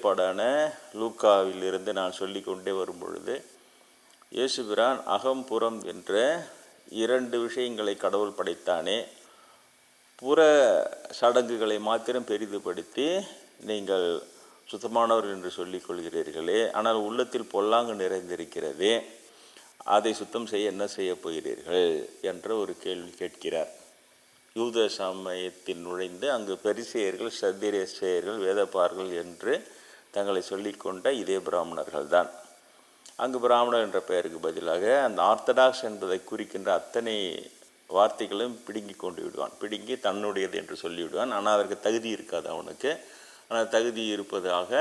ஏற்பாடான லூக்காவிலிருந்து நான் சொல்லி கொண்டே வரும்பொழுது இயேசுபிரான் அகம் புறம் என்ற இரண்டு விஷயங்களை கடவுள் படைத்தானே புற சடங்குகளை மாத்திரம் பெரிதுபடுத்தி நீங்கள் சுத்தமானவர் என்று சொல்லிக் கொள்கிறீர்களே ஆனால் உள்ளத்தில் பொல்லாங்கு நிறைந்திருக்கிறதே அதை சுத்தம் செய்ய என்ன செய்ய போகிறீர்கள் என்ற ஒரு கேள்வி கேட்கிறார். யூத சமயத்தில் நுழைந்து அங்கு பரிசெயர்கள் சத்திரேசேயர்கள் வேதப்பார்கள் என்று தங்களை சொல்லிக்கொண்ட இதே பிராமணர்கள் தான் அங்கு பிராமணர் என்ற பெயருக்கு பதிலாக அந்த ஆர்த்தடாக்ஸ் என்பதை குறிக்கின்ற அத்தனை வார்த்தைகளும் பிடுங்கி கொண்டு விடுவான். பிடுங்கி தன்னுடையது என்று சொல்லிவிடுவான். ஆனால் அதற்கு தகுதி இருக்காது அவனுக்கு. ஆனால் தகுதி இருப்பதாக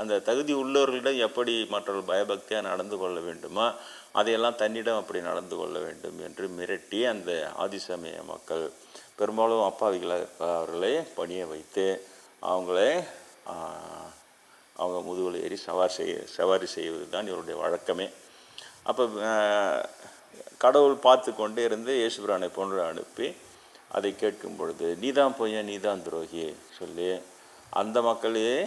அந்த தகுதி உள்ளவர்களிடம் எப்படி மற்றவர்கள் பயபக்தியாக நடந்து கொள்ள வேண்டுமோ? அதையெல்லாம் தன்னிடம் அப்படி நடந்து கொள்ள வேண்டும் என்று மிரட்டி அந்த ஆதிசமய மக்கள் பெரும்பாலும் அப்பாவிகளாக இருப்பவர்களை பணிய வைத்து அவங்களே அவங்க முதுகில் ஏறி சவாரி செய்ய சவாரி செய்வது தான் இவருடைய வழக்கமே. அப்போ கடவுள் பார்த்து கொண்டே இருந்து இயேசுபிரானை போன்று அனுப்பி அதை கேட்கும் பொழுது நீதான் பொய்யன் நீதான் துரோகி? சொல்லி அந்த மக்களையே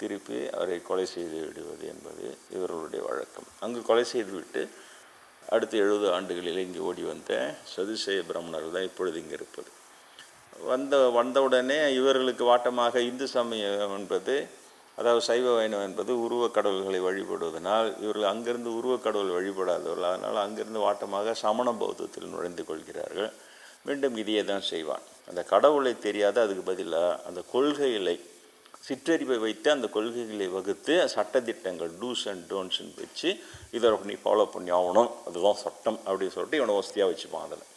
திருப்பி அவரை கொலை செய்து விடுவது என்பது இவர்களுடைய வழக்கம். அங்கு கொலை செய்துவிட்டு அடுத்த எழுபது ஆண்டுகளில் இங்கே ஓடி வந்த சதுசேய பிராமணர்கள் தான் இப்பொழுது இங்கே இருப்பது. வந்த வந்தவுடனே இவர்களுக்கு வாட்டமாக இந்து சமயம் என்பது அதாவது சைவ வைணவம் என்பது உருவக் கடவுள்களை வழிபடுவதனால் இவர்கள் அங்கிருந்து உருவக் கடவுள் வழிபடாதவர்கள். அதனால் அங்கிருந்து வாட்டமாக சமண பௌத்தத்தில் நுழைந்து கொள்கிறார்கள். மீண்டும் இதையே தான் செய்வான். அந்த கடவுளை தெரியாத அதுக்கு பதிலாக அந்த கொள்கைகளை சிற்றறிவை வைத்து அந்த கொள்கைகளை வகுத்து சட்டத்திட்டங்கள் டூஸ் அண்ட் டோன்ட்ஸ்னு வச்சு இதை நீ ஃபாலோ பண்ணி ஆகணும் அதுதான் சட்டம் அப்படின்னு சொல்லிட்டு இவனை வசதியாக வச்சுப்பான் அதில்.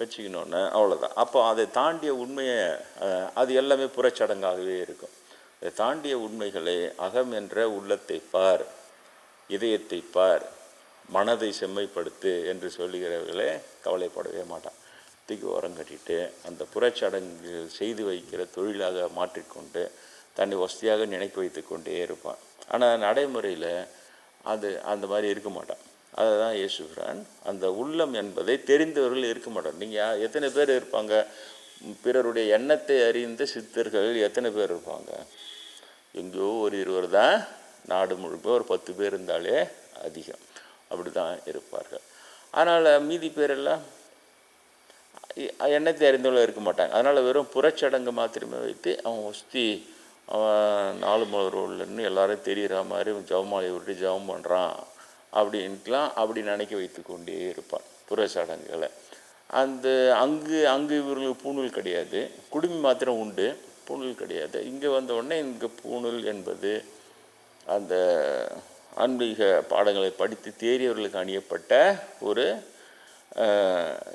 வச்சுக்கணுன்னு அவ்வளோதான் அப்போ அதை தாண்டிய உண்மையை அது எல்லாமே புறச்சடங்காகவே இருக்கும். தாண்டிய உண்மைகளை அகம் என்ற உள்ளத்தை பார் இதயத்தை பார் மனதை செம்மைப்படுத்து என்று சொல்லுகிறவர்களே கவலைப்படவே மாட்டான். தூக்கி ஓரம் கட்டிட்டு அந்த புறச்சடங்கு செய்து வைக்கிற தொழிலாக மாற்றிக்கொண்டு தன்னை வசதியாக நினைக்க வைத்து கொண்டே இருப்பான். ஆனால் நடைமுறையில் அது அந்த மாதிரி இருக்க மாட்டான். அதை தான் இயேசுகிறான் அந்த உள்ளம் என்பதை தெரிந்தவர்கள் இருக்க மாட்டான் நீங்கள் எத்தனை பேர் இருப்பாங்க? பிறருடைய எண்ணத்தை அறிந்த சித்தர்கள் எத்தனை பேர் இருப்பாங்க? எங்கேயோ ஒரு இருவர் தான் நாடு முழுக்க ஒரு பத்து பேர் இருந்தாலே அதிகம். அப்படி தான் இருப்பார்கள் அதனால் மீதி பேரெல்லாம் எண்ணத்தை அறிந்தவங்களும் இருக்க மாட்டாங்க. அதனால் வெறும் புறச்சடங்கு மாத்திரமே வைத்து அவன் ஒஸ்தி அவன் நாலு மலர் எல்லாரும் தெரிகிற மாதிரி ஜவமாலை விட்டு ஜெபம் பண்ணுறான் அப்படின்ட்டுலாம் அப்படி நினைக்க வைத்து கொண்டே இருப்பான். புறச்சடங்குகளை. அந்த அங்கு அங்கு இவர்களுக்கு பூணூல் கிடையாது. குடுமி மாத்திரம் உண்டு. பூணூல் கிடையாது. இங்கே வந்த உடனே இங்கே பூணூல் என்பது அந்த ஆன்மீக பாடங்களை படித்து தேறியவர்களுக்கு அணியப்பட்ட ஒரு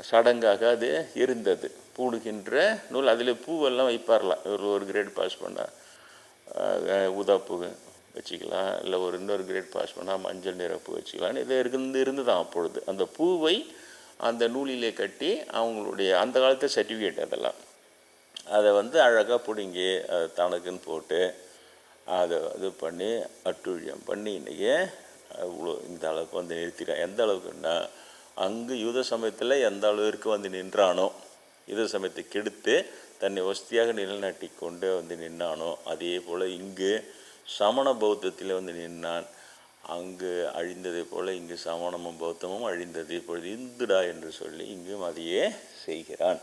சடங்காக அது இருந்தது. பூடுகின்ற நூல். அதில் பூவெல்லாம் வைப்பாரலாம் இவர் ஒரு கிரேட் பாஸ் பண்ணால் ஊதா வச்சுக்கலாம். இல்லை ஒரு இன்னொரு கிரேட் பாஸ் பண்ணால் மஞ்சள் நிறப்பு வச்சுக்கலாம்னு வச்சுக்கலாம் இது இருந்து இருந்துதான் அப்பொழுது. அந்த பூவை அந்த நூலிலே கட்டி அவங்களுடைய அந்த காலத்து சர்டிஃபிகேட் அதெல்லாம். அதை வந்து அழகாக பிடுங்கி அதை தனக்குன்னு போட்டு அதை இது பண்ணி அட்டுழியம் பண்ணி இன்றைக்கி அவ்வளோ இந்த அளவுக்கு வந்து நிறுத்திட்டான் எந்த அளவுக்குன்னா அங்கு யூத சமயத்தில் எந்த அளவிற்கு வந்து நின்றானோ யூத சமயத்தை கெடுத்து தன்னை வசதியாக நிலைநாட்டி கொண்டு வந்து நின்னானோ அதே போல் இங்கு சமண பௌத்தத்தில் வந்து நின்னான். அங்கு அழிந்ததை போல இங்கு சமணமும் பௌத்தமும் அழிந்தது. இப்பொழுது இந்துடா என்று சொல்லி இங்கும் அதையே செய்கிறான்.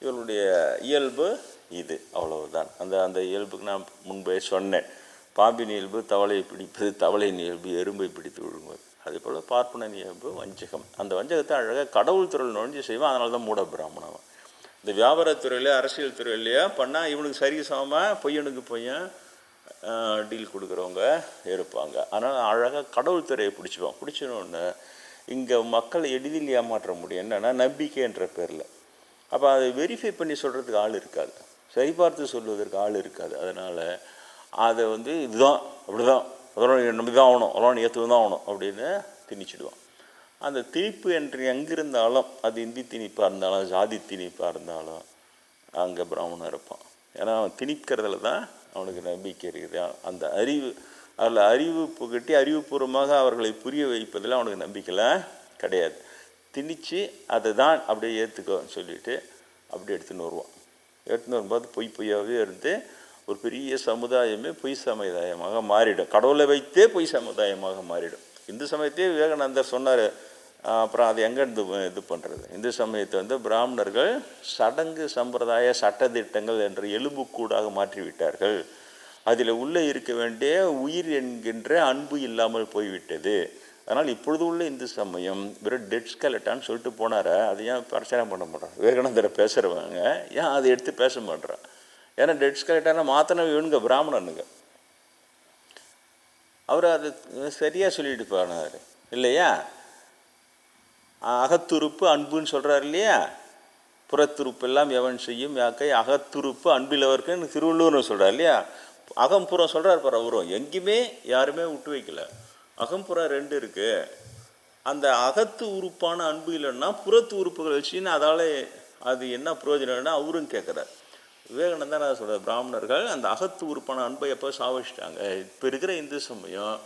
இவருடைய இயல்பு இது. அவ்வளவுதான். அந்த அந்த இயல்புக்கு நான் முன்பே சொன்னேன். பாம்பின் இயல்பு தவளையை பிடிப்பது தவளையின் இயல்பு எறும்பை பிடித்து விழுங்குவது அதே போல் பார்ப்பனன் இயல்பு வஞ்சகம். அந்த வஞ்சகத்தை அழகாக கடவுள் துறையில் நுழைஞ்சு செய்வான். அதனால தான் மூட பிராமணவன் இந்த வியாபாரத்துறையில அரசியல் துறையிலையோ பண்ணால் இவனுக்கு சரி சமமாக பொய்யனுக்கு பொய்யன் டீல் கொடுக்குறவங்க இருப்பாங்க. ஆனால் அழகாக கடவுள் துறையை பிடிச்சிப்பான் பிடிச்சணுன்னு இங்கே மக்களை எளிதில் ஏமாற்ற முடியும். என்னென்னா நம்பிக்கைன்ற பேரில். அப்போ அதை வெரிஃபை பண்ணி சொல்கிறதுக்கு ஆள் இருக்காது. சரிபார்த்து சொல்வதற்கு ஆள் இருக்காது. அதனால் அதை வந்து இதுதான் அப்படிதான். அதெல்லாம் நம்பி தான் ஆகணும். அதெல்லாம் ஏற்று தான் ஆகணும் அப்படின்னு திணிச்சிடுவான். அந்த திணிப்பு என்று எங்கிருந்தாலும் அது இந்தி திணிப்பாக இருந்தாலும் ஜாதி திணிப்பாக இருந்தாலும் அங்கே பிராமணன் இருப்பான். ஏன்னா அவன் திணிக்கிறதுல தான் அவனுக்கு நம்பிக்கை இருக்குது. அந்த அறிவு அதில் அறிவு புகட்டி அறிவுபூர்வமாக அவர்களை புரிய வைப்பதில் அவனுக்கு நம்பிக்கைலாம் கிடையாது. திணிச்சு அதுதான் அப்படியே ஏற்றுக்கோன்னு சொல்லிட்டு அப்படியே எடுத்துன்னு வருவான். எடுத்துன்னு வரும்போது பொய் பொய்யாகவே இருந்து ஒரு பெரிய சமுதாயமே பொய் சமுதாயமாக மாறிடும். கடவுளை வைத்தே பொய் சமுதாயமாக மாறிடும். இந்து சமயத்தையே விவேகானந்தர் சொன்னார் அப்புறம் அது எங்கேருந்து இது பண்ணுறது இந்து சமயத்தை வந்து பிராமணர்கள் சடங்கு சம்பிரதாய சட்டத்திட்டங்கள் என்ற எலும்புக்கூடாக மாற்றிவிட்டார்கள். அதில் உள்ளே இருக்க வேண்டிய உயிர் என்கின்ற அன்பு இல்லாமல் போய்விட்டது. அதனால் இப்பொழுது உள்ள இந்து சமயம் வெறும் டெட் ஸ்கெலட்டான்னு சொல்லிட்டு போனார? அதை ஏன் பிரச்சாரம் பண்ண மாட்டோம் விவேகானந்தரை பேசுகிறவங்க ஏன் அதை எடுத்து பேச மாட்றான் ஏன்னா டெட் ஸ்கெலட்டான மாற்றின பிராமணனுங்க. அவர் அது சரியாக சொல்லிட்டு போனார். இல்லையா? அகத்துறுப்பு அன்புன்னு சொல்கிறார் இல்லையா? புறத்துருப்பு எல்லாம் எவன் செய்யும் யாக்கை? அகத்துருப்பு அன்பிலவர்க்குன்னு திருவள்ளுவர்னு சொல்கிறார் இல்லையா? அகம்புறம் சொல்கிறார் பாரு அவரும் எங்கேயுமே யாருமே விட்டு வைக்கல. அகம்புறம் ரெண்டு இருக்குது அந்த அகத்து உறுப்பான அன்பு இல்லைன்னா புறத்து உறுப்புகள் வச்சுன்னு அதால் அது என்ன பிரயோஜனம்னா அவரும் கேட்குறார். விவேகானந்தா நான் சொல்கிறேன் பிராமணர்கள் அந்த அகத்து உறுப்பான அன்பை எப்போ சாவிச்சிட்டாங்க இப்போ இருக்கிற இந்து சமயம்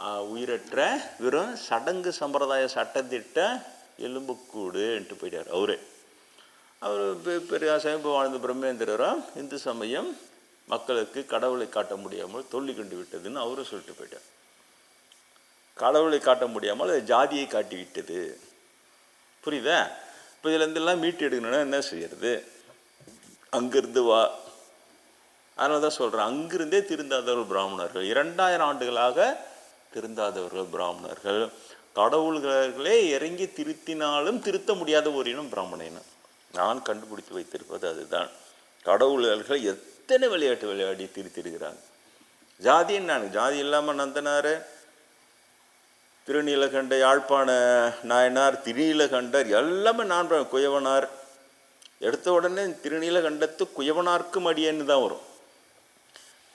உயிரற்ற வெறும் சடங்கு சம்பிரதாய சட்டத்திட்ட எலும்புக்கூடுன்ட்டு போயிட்டார் அவரே. அவர் பெ- பெரிய சமீப வாழ்ந்த பிரம்மேந்திரரும் இந்து சமயம் மக்களுக்கு கடவுளை காட்ட முடியாமல் தொல்லி கொண்டு விட்டதுன்னு அவரும் சொல்லிட்டு போயிட்டார். கடவுளை காட்ட முடியாமல் அது ஜாதியை காட்டி விட்டது. புரியுதா? இப்போ இதுலேருந்துலாம் மீட்டு எடுக்கணும்னா என்ன செய்யறது? அங்கிருந்து வா. அதனால தான் சொல்கிறேன் அங்கிருந்தே திருந்தாதவர் பிராமணர்கள். இரண்டாயிரம் ஆண்டுகளாக திருந்தாதவர்கள் பிராமணர்கள். கடவுள்களே இறங்கி திருத்தினாலும் திருத்த முடியாத ஒரு இனம் பிராமண இனம் நான் கண்டுபிடித்து வைத்திருப்பது அதுதான். கடவுள்கள் எத்தனை விளையாட்டு விளையாடி திருத்திருக்கிறாங்க? ஜாதி நான் ஜாதி இல்லாமல் நந்தனார் திருநீலகண்ட யாழ்ப்பாண நாயனார் திருநீலகண்டர் எல்லாமே நான் குயவனார். எடுத்த உடனே திருநீலகண்டத்து குயவனார்க்கும் அடியேன்னு தான் வரும்.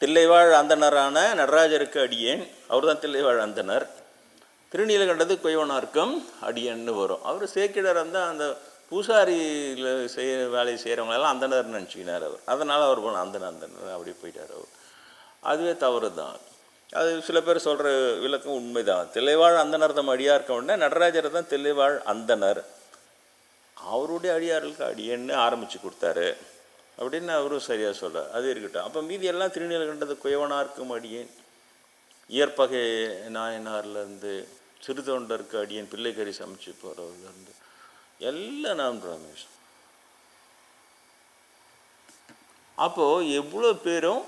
தில்லைவாழ் அந்தனரான நடராஜருக்கு அடியேன். அவர் தான் தில்லைவாழ் அந்தனர் திருநீலகண்டது குயவனார்க்கும் அடியன்னு வரும். அவர் சேக்கிடர் வந்து அந்த பூசாரியில் செய்ய வேலையை செய்கிறவங்களெல்லாம் அந்தனர் நினச்சிக்கினார் அவர். அதனால் அவர் போன அந்தனர் அந்தனர் அப்படி போயிட்டார் அவர். அதுவே தவறு தான் அது சில பேர் சொல்கிற விளக்கம் உண்மைதான். தில்லைவாழ் அந்தனர் தம் அடியாக இருக்க உடனே நடராஜர் தான் தில்லைவாழ் அந்தனர் அவருடைய அடியார்களுக்கு அடியன்னு ஆரம்பித்து கொடுத்தாரு. அப்படின்னு அவரும் சரியாக சொல்ல அது இருக்கட்டும். அப்போ மீதி எல்லாம் திருநீலகண்டது குயவனார்க்கும் அடியேன். இயற்பகை நாயனார்லேருந்து சிறுதொண்டருக்கு அடியேன் பிள்ளைக்கறி சமைச்சு போகிறவர்லேருந்து எல்லாம் நாம் ரமேஷ். அப்போது எவ்வளோ பேரும்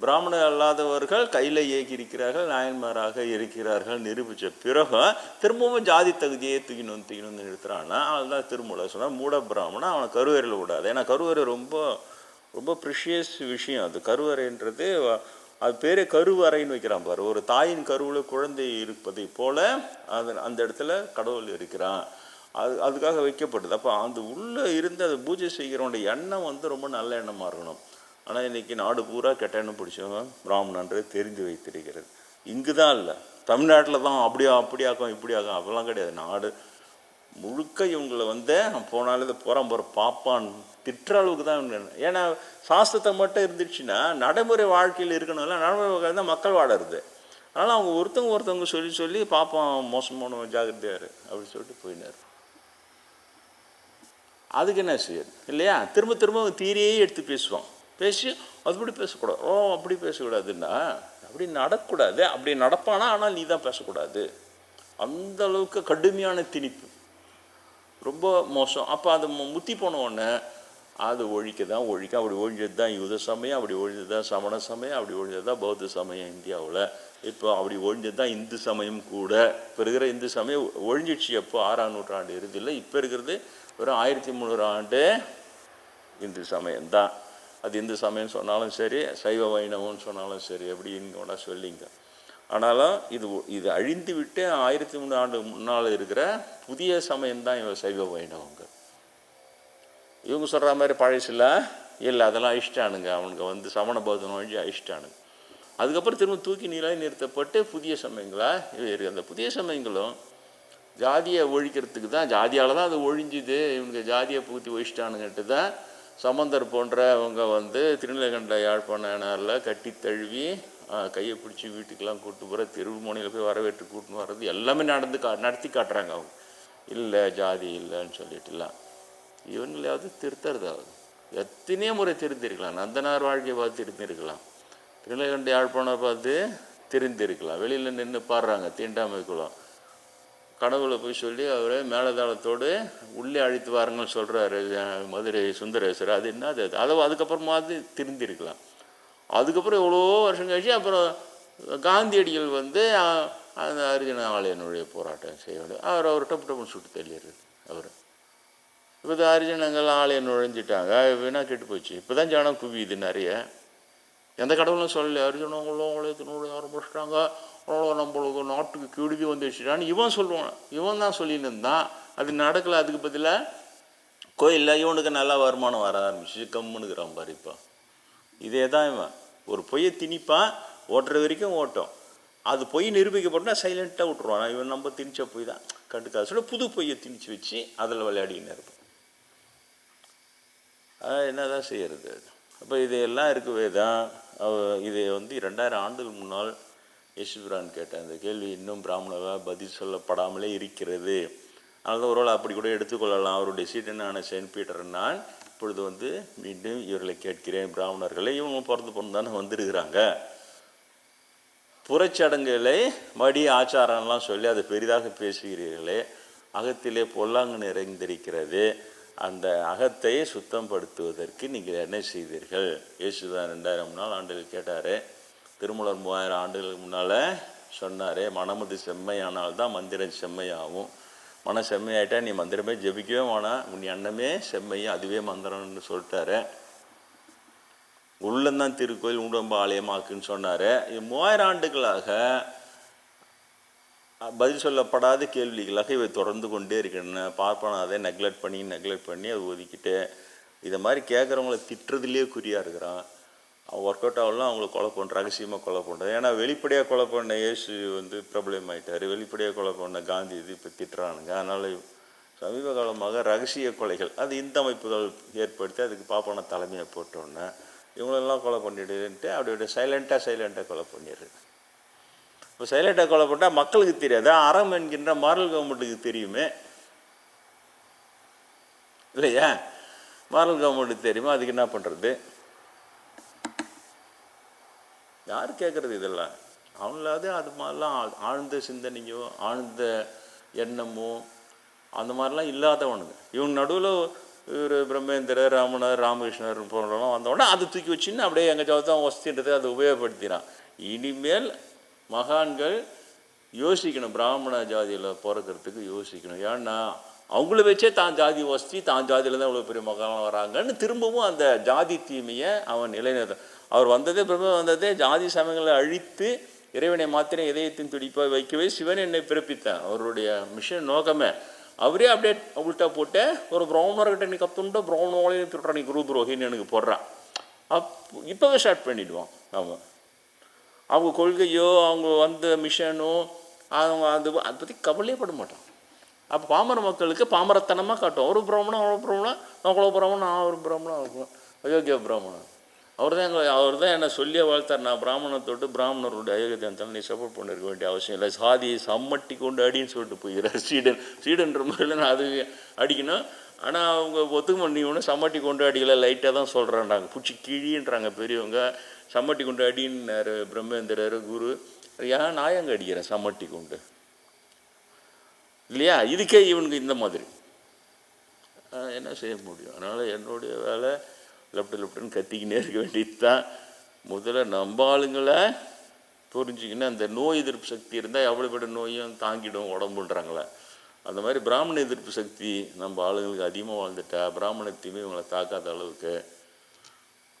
பிராமணர் அல்லாதவர்கள் கையில் ஏகியிருக்கிறார்கள் நாயன்மாராக இருக்கிறார்கள் நிரூபித்த பிறகு திரும்பவும் ஜாதி தகுதியை தூக்கிணும் தூக்கிணும்னு நிறுத்துறான்னா அதுதான் திருமூல சொன்னால் மூட பிராமணன் அவனை கருவேரில் விடாது. ஏன்னா கருவறை ரொம்ப ரொம்ப ப்ரிஷியஸ் விஷயம் அது. கருவறைன்றது அது பேரே கருவறைன்னு வைக்கிறான் பாரு. ஒரு தாயின் கருவில் குழந்தை இருப்பதை போல அது அந்த இடத்துல கடவுள் இருக்கிறான். அது அதுக்காக வைக்கப்பட்டது. அப்போ அந்த உள்ளே இருந்து அதை பூஜை செய்கிறவனுடைய எண்ணம் வந்து ரொம்ப நல்ல எண்ணமாக இருக்கணும். ஆனால் இன்னைக்கு நாடு பூரா கெட்ட எண்ணம் பிடிச்சவன் பிராமணன்றது தெரிந்து வைத்திருக்கிறது. இங்கு தான் இல்லை. தமிழ்நாட்டில் தான் அப்படியா அப்படியாக்கும் ஆகும் அப்படிலாம் கிடையாது. நாடு முழுக்க இவங்களை வந்து போனாலும் இதை போகிறான் போகிற பாப்பான் திட்டுற அளவுக்கு தான் ஏன்னா சாஸ்திரத்தை மட்டும் இருந்துச்சுன்னா நடைமுறை வாழ்க்கையில் இருக்கணும்ல நடைமுறை வாழ்க்கையில் தான் மக்கள் வாழறது. அதனால் அவங்க ஒருத்தவங்க ஒருத்தவங்க சொல்லி சொல்லி பாப்பான் மோசமான ஜாகிரதையார் அப்படி சொல்லிட்டு போயினார். அதுக்கு என்ன செய்யுது இல்லையா? திரும்ப திரும்ப அவன் தீரையே எடுத்து பேசுவான். பேசி அதுபடி பேசக்கூடாது. ஓ அப்படி பேசக்கூடாதுன்னா? அப்படி நடக்கக்கூடாது அப்படி நடப்பானா? ஆனால் நீ தான் பேசக்கூடாது. அந்த அளவுக்கு கடுமையான திணிப்பு. ரொம்ப மோசம். அப்போ அது மு- முத்தி போன உடனே அது ஒழிக்க தான் ஒழிக்க அப்படி ஒழிஞ்சது தான் யூத சமயம் அப்படி ஒழிஞ்சது தான் சமண சமயம் அப்படி ஒழிஞ்சது தான் பௌத்த சமயம் இந்தியாவில். இப்போ அப்படி ஒழிஞ்சது தான் இந்து சமயம் கூட. இப்போ இருக்கிற இந்து சமயம் ஒழிஞ்சிடுச்சு எப்போ? ஆறாம் நூற்றாண்டு இறுதியில். இப்போ இருக்கிறது வெறும் ஆயிரத்தி முந்நூறு ஆண்டு இந்து சமயம்தான். அது இந்து சமயம் சொன்னாலும் சரி சைவ வைணவம்னு சொன்னாலும் சரி எப்படின்னு கூட சொல்லிங்க. ஆனாலும் இது ஒ- இது அழிந்து விட்டு ஆயிரத்தி மூணு ஆண்டு முன்னால் இருக்கிற புதிய சமயம்தான் இவங்க சைவ வைணவங்க. இவங்க சொல்கிற மாதிரி பழசில் இல்லை. அதெல்லாம் அழிச்சிட்டானுங்க. அவனுங்க வந்து சமண பௌத்தம் வழி அழிச்சிட்டானுங்க. அதுக்கப்புறம் திரும்ப தூக்கி நிலை நிறுத்தப்பட்டு புதிய சமயங்களா இருக்குது அந்த புதிய சமயங்களும் ஜாதியை ஒழிக்கிறதுக்கு தான் ஜாதியால் தான் அது ஒழிஞ்சுது. இவங்க ஜாதியை பூத்தி ஒழிச்சிட்டானுங்கன்ட்டு தான் சம்பந்தர் போன்றவங்க வந்து திருநிலகண்ட யாழ்ப்பாணரில் கட்டி தழுவி கையை பிடிச்சி வீட்டுக்கெல்லாம் கூட்டு போகிற தெருவு முனையில் போய் வரவேற்று கூட்டின்னு வர்றது எல்லாமே நடந்து கா நடத்தி காட்டுறாங்க அவங்க. இல்லை ஜாதி இல்லைன்னு சொல்லிட்டுலாம். இவங்களையாவது திருத்தறதாவது. எத்தனையோ முறை திருந்திருக்கலாம். நந்தனார் வாழ்க்கையை பார்த்து திருந்திருக்கலாம். திருநகண்டி யாழ்ப்பாணம் பார்த்து திருந்திருக்கலாம். வெளியில் நின்று பாடுறாங்க தீண்டாமை குளம். கனவுல போய் சொல்லி அவரை மேலதாளத்தோடு உள்ளே அழைத்து வாருங்கன்னு சொல்கிறாரு மதுரை சுந்தரேஸ்வரர் அது என்ன அது அதை அதுக்கப்புறமாவது திருந்திருக்கலாம். அதுக்கப்புறம் எவ்வளோ வருஷம் கழிச்சு அப்புறம் காந்தியடிகள் வந்து அந்த அரிஜன ஆலயனுடைய போராட்டம் செய்ய வேண்டும். அவர் அவர் டப்பு டப்புன்னு சுட்டு தள்ளிடுறது அவர். இப்போ இந்த அரிஜனங்கள் ஆலயம் நுழைஞ்சிட்டாங்க வீணா கெட்டு போச்சு. இப்போ தான் ஜனம் குவியுது நிறைய. எந்த கடவுளும் சொல்லல அர்ஜுனங்களும் ஆலயத்தினுடைய ஆரம்பிச்சிட்டாங்க அவ்வளோ நம்மளுக்கு நாட்டுக்கு கெடுதி வச்சுட்டான்னு இவன் சொல்லுவான். இவன் தான் சொல்லின்னு இருந்தான் அது நடக்கலை. அதுக்கு பதிலாக கோயிலில் இவனுக்கு நல்லா வருமானம் வர ஆரம்பிச்சு கம்முனுக்குறான் பாரு இப்போ. இதே தான் இவன். ஒரு பொய்யை திணிப்பான் ஓட்டுற வரைக்கும் ஓட்டும். அது பொய் நிரூபிக்கப்பட்டா சைலண்ட்டாக விட்ருவான் இவன் நம்ம திணிச்ச பொய் தான். கண்டுக்காது சொல்ல புது பொய்யை திணிச்சு வச்சு அதில் விளையாடின்னு இருப்பான். என்ன தான் செய்கிறது அப்போ இதையெல்லாம் இருக்கவே தான் இதை வந்து ரெண்டாயிரம் ஆண்டுகள் முன்னால் யேசுபிரான் கேட்ட அந்த கேள்வி இன்னும் பிராமணராக பதில் சொல்லப்படாமலே இருக்கிறது. அதனால ஒருவேளை அப்படி கூட எடுத்துக்கொள்ளலாம். அவருடைய சீடனான செயின்ட் பீட்டர் நான் இப்பொழுது வந்து மீண்டும் இவர்களை கேட்கிறேன். பிராமணர்களை இவங்க பிறந்து பொண்ணு தானே வந்திருக்கிறாங்க. புறச்சடங்குகளை மடி ஆச்சாரம்லாம் சொல்லி அதை பெரிதாக பேசுகிறீர்களே. அகத்திலே பொல்லாங்கு நிறைந்திருக்கிறது அந்த அகத்தை சுத்தப்படுத்துவதற்கு நீங்கள் என்ன செய்தீர்கள் இயேசுதான் ரெண்டாயிரம் நாள் ஆண்டுகள் கேட்டார். திருமலர் மூவாயிரம் ஆண்டுகளுக்கு முன்னால் சொன்னார் மனமது செம்மையானால் தான் மந்திரம் செம்மையாகும். மன செம்மையாயிட்டா நீ மந்திரமே ஜெபிக்கவே வேணாம். உன் எண்ணமே செம்மையும் அதுவே மந்திரம்னு சொல்லிட்டாரு. உள்ளந்தான் திருக்கோயில் உடம்பு ஆலயமாக்குன்னு சொன்னார். இது மூவாயிரம் ஆண்டுகளாக பதில் சொல்லப்படாத கேள்விகளாக இவை தொடர்ந்து கொண்டே இருக்கின்றன. பார்ப்பன அதை நெக்லெக்ட் பண்ணி நெக்லெக்ட் பண்ணி அதை ஒதுக்கிட்டு இதை மாதிரி கேட்குறவங்கள திட்டுறதுலேயே குறியாக இருக்கிறான். ஒர்க் அவுட் ஆகலாம் அவங்கள கொலை பண்ணுற ரகசியமாக கொலை பண்ணுறது ஏன்னா வெளிப்படையாக கொலை பண்ண இயேசு வந்து பிரபலம் ஆகிட்டார் வெளிப்படையாக கொலை பண்ண காந்தி இது இப்போ திட்டுறானுங்க. அதனால் சமீப காலமாக ரகசிய கொலைகள் அது இந்த அமைப்புகள் ஏற்படுத்தி அதுக்கு பாப்பான தலைமையை போட்டோன்னே இவங்களெல்லாம் கொலை பண்ணிடுன்ட்டு அப்படி சைலண்ட்டாக சைலண்ட்டாக கொலை பண்ணிடுறது இப்போ சைலண்ட்டாக கொலை பண்ணால் மக்களுக்கு தெரியாது. அறம் என்கின்ற மாரல் கவர்மெண்ட்டுக்கு தெரியுமே. இல்லையா? மாரல் கவர்மெண்ட்டுக்கு தெரியுமா? அதுக்கு என்ன பண்ணுறது யார் கேட்குறது இதெல்லாம்? அவங்களாவது அது மாதிரிலாம் ஆழ்- ஆழ்ந்த சிந்தனையோ ஆழ்ந்த எண்ணமோ அந்த மாதிரிலாம் இல்லாதவனுங்க. இவங்க நடுவில் இவர் பிரம்மேந்திரர் ராமணர் ராமகிருஷ்ணர் போன்றவங்க வந்தோடனே அதை தூக்கி வச்சுன்னு அப்படியே எங்கள் தான் வசதின்றதை அதை உபயோகப்படுத்தினான் இனிமேல் மகான்கள் யோசிக்கணும் பிராமண ஜாதியில் பிறக்கிறதுக்கு யோசிக்கணும். ஏன்னா அவங்கள வச்சே தான் ஜாதி வசதி தான் ஜாதியில் தான் இவ்வளோ பெரிய மகான் வராங்கன்னு திரும்பவும் அந்த ஜாதி தீமையை அவன் நிலைநிறுத்த அவர் வந்ததே பிரம்ம வந்ததே ஜாதி சமயங்களை அழித்து இறைவனை மாத்திரம் இதயத்தின் துடிப்பாக வைக்கவே சிவன் என்னை பிறப்பித்தான் அவருடைய மிஷன் நோக்கமே. அவரே அப்படியே உள்ட்டா போட்டு ஒரு பிராமணர்கிட்ட நீ கத்துண்ட பிராமணோலையும் திருடுற நீ குரு புரோகின்னு எனக்கு போடுறான். அப் இப்போவே ஸ்டார்ட் பண்ணிவிடுவான் அவன் அவங்க கொள்கையோ அவங்க வந்த மிஷனோ அவங்க அது அதை பற்றி கவலையே பட மாட்டான். அப்போ பாமர மக்களுக்கு பாமரத்தனமாக காட்டும். ஒரு பிராமணன் அவ்வளோ பிராமணன் நான் குல பிராமணன் நான் ஒரு பிராமணன் இருக்கும் அயோக்கிய பிராமணன் அவர் தான் எங்களை அவர் தான் என்னை சொல்லியே வளர்த்தார் நான் பிராமணத்தோட்டு தொட்டு பிராமணருடைய அயோக்கியத்தை நீ சப்போர்ட் பண்ணிருக்க வேண்டிய அவசியம் இல்லை. சாதியை சம்மட்டி கொண்டு அடின்னு சொல்லிட்டு போயிடுறார். சீடன் சீடன்ற முறையில் நான் அது அடிக்கணும். ஆனால் அவங்க ஒத்துக்க பண்ணிக்கணும் சம்மட்டி கொண்டு அடிக்கல. லைட்டாக தான் சொல்கிறேன்றாங்க பூச்சி கிழின்றாங்க பெரியவங்க. சம்மட்டி கொண்டு அடின்னாரு பிரம்மேந்திரர் குரு. ஏன் நாயங்க அடிக்கிறேன் சம்மட்டி கொண்டு? இல்லையா? இதுக்கே இவனுக்கு இந்த மாதிரி. என்ன செய்ய முடியும்? அதனால் என்னுடைய வேலை லெஃப்ட் லெஃப்ட்னு கத்திக்கினே இருக்க வேண்டியது தான் முதல்ல நம்ம ஆளுங்களை புரிஞ்சுக்கின்னு அந்த நோய் எதிர்ப்பு சக்தி இருந்தால் எவ்வளோ பெரிய நோயும் தாங்கிடும் உடம்புன்றாங்களே அந்த மாதிரி பிராமண எதிர்ப்பு சக்தி நம்ம ஆளுங்களுக்கு அதிகமாக வாழ்ந்துட்டா பிராமணத்தையுமே இவங்களை தாக்காத அளவுக்கு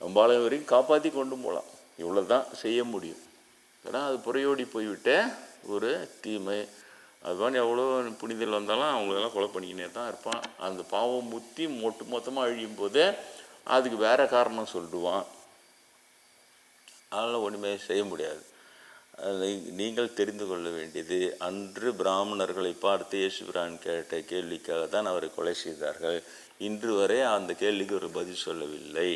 நம்ம ஆளுங்க வரைக்கும் காப்பாற்றி கொண்டு போகலாம். இவ்வளோ தான் செய்ய முடியும். ஏன்னா அது புறையோடி போய்விட்ட ஒரு தீமை. அதுதான் எவ்வளோ புனிதல் வந்தாலும் அவங்களெல்லாம் கொலை பண்ணிக்கினே தான் இருப்பான். அந்த பாவம் முத்தி மொட்டு மொத்தமாக அழியும் போது அதுக்கு வேறு காரணம் சொல்லிடுவான் அதனால் ஒன்றுமே செய்ய முடியாது. அதை நீங்கள் தெரிந்து கொள்ள வேண்டியது அன்று பிராமணர்களை பார்த்து இயேசுபிரான் கேட்ட கேள்விக்காக தான் அவரை கொலை செய்தார்கள். இன்று வரை அந்த கேள்விக்கு ஒரு பதில் சொல்லவில்லை.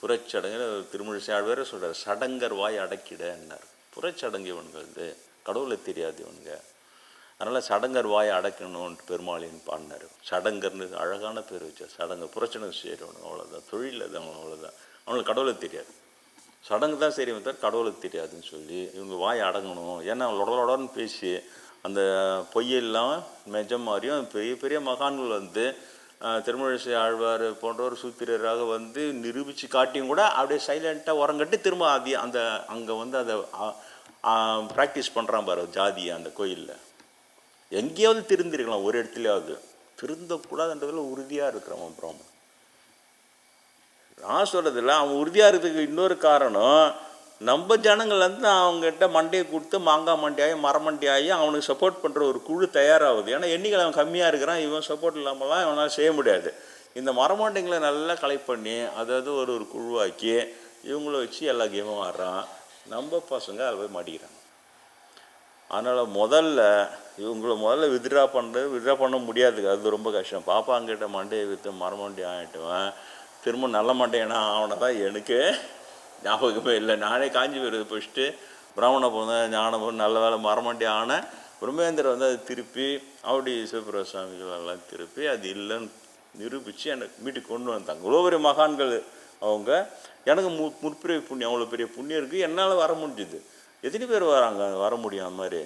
புறச்சடங்கில் திருமணி வேற சொல்கிறார் சடங்கர் வாய் அடக்கிட என்னார் புறச்சடங்கு இவனுங்க வந்து கடவுளை தெரியாது இவனுங்க அதனால் சடங்கர் வாயை அடக்கணும்னு பெருமாளின்னு பாடினார். சடங்கர்னு அழகான பேர் வச்சார். சடங்கர் புரட்சனை செய்கிறவனு அவ்வளோதான் தொழில் அது தான் அவ்வளோதான் அவனுக்கு கடவுளை தெரியாது. சடங்கு தான் சரி தவிர கடவுளுக்கு தெரியாதுன்னு சொல்லி இவங்க வாய் அடங்கணும். ஏன்னா லொடலொடன்னு பேசி அந்த பொய்யெல்லாம் மெஜம் மாதிரியும் பெரிய பெரிய மகான்கள் வந்து அஹ், திருமழிசை ஆழ்வார் போன்றவர் சூத்திரராக வந்து நிரூபித்து காட்டியும் கூட அப்படியே சைலண்ட்டாக உரங்கட்டி திரும்ப அது அந்த அங்கே வந்து அதை ப்ராக்டிஸ் பண்ணுறான் பாரு ஜாதி அந்த கோயிலில். எங்கேயாவது திருந்திருக்கலாம் ஒரு இடத்துலையாவது. திருந்தக்கூடாதுன்றதில் உறுதியாக இருக்கிறவன் பிராமணன் நான் சொல்கிறதில்ல அவன் உறுதியாக இருக்கிறதுக்கு இன்னொரு காரணம் நம்ம ஜனங்கள் வந்து அவங்ககிட்ட மண்டையை கொடுத்து மாங்காய் மண்டையாகி மரமண்டையாகி அவனுக்கு சப்போர்ட் பண்ணுற ஒரு குழு தயாராகுது. ஏன்னா எண்ணிக்கை அவன் கம்மியாக இருக்கிறான் இவன் சப்போர்ட் இல்லாமலாம் இவனால் செய்ய முடியாது. இந்த மரமண்டைங்களை நல்லா கலெக்ட் பண்ணி அதாவது ஒரு ஒரு குழுவாக்கி இவங்கள வச்சு எல்லா கேமும் ஆடுறான். நம்ம பசங்க அதில் போய் மாட்டிக்கிறாங்க. அதனால் முதல்ல இவங்களை முதல்ல வித்ட்ரா பண்ணுறது வித்ட்ரா பண்ண முடியாது அது ரொம்ப கஷ்டம். பாப்பாங்கிட்ட மண்டையை விற்று மரமண்டி ஆகிட்டுவேன் திரும்ப நல்ல மண்டையனா அவனை தான் எனக்கு ஞாபகமே இல்லை. நானே காஞ்சி போயிருது போயிட்டு பிராமண போனேன் ஞானம் நல்ல வேலை மரமண்டி ஆனேன் பிரம்மேந்திர வந்து அதை திருப்பி அப்படி சிவபிரபு சுவாமிகள் எல்லாம் திருப்பி அது இல்லைன்னு நிரூபித்து எனக்கு வீட்டுக்கு கொண்டு வந்தாங்க. இவ்வளோ பெரிய மகான்கள் அவங்க. எனக்கு மு முற்பிறவி புண்ணியம் அவ்வளோ பெரிய புண்ணியம் இருக்குது என்னால் வர முடிஞ்சுது. எத்தனை பேர் வராங்க? வர முடியும் அந்த மாதிரி.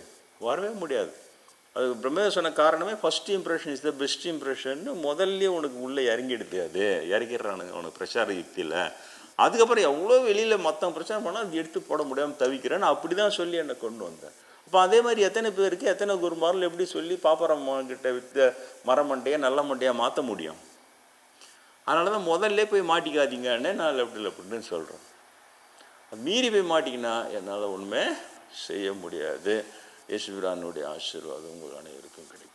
வரவே முடியாது. அது பிரம்மதேவ சொன்ன காரணமே first impression is the best impression முதல்ல உனக்கு உள்ளே இறங்கிடுது அது. இறங்கிடுறானுங்க உனக்கு பிரச்சார யுக்தியில். அதுக்கப்புறம் எவ்வளோ வெளியில் மற்றவங்க பிரச்சாரம் பண்ணால் அது எடுத்து போட முடியாமல் தவிக்கிறேன்னு அப்படி தான் சொல்லி என்னை கொண்டு வந்தேன். அப்போ அதே மாதிரி எத்தனை பேருக்கு எத்தனை குருமாரில் எப்படி சொல்லி பாப்பரம் கிட்ட வித்த மரமண்டையை நல்ல மண்டையாக மாற்ற முடியும்? அதனால தான் முதல்ல போய் மாட்டிக்காதீங்கன்னு நான் லெஃப்ட் லெஃப்ட்னு சொல்கிறேன் மீறி போய் மாட்டிக்கினா என்னால் ஒன்றுமே செய்ய முடியாது. யேசுபிரானுடைய ஆசீர்வாதம் உங்கள் அனைவருக்கும் கிடைக்கும்.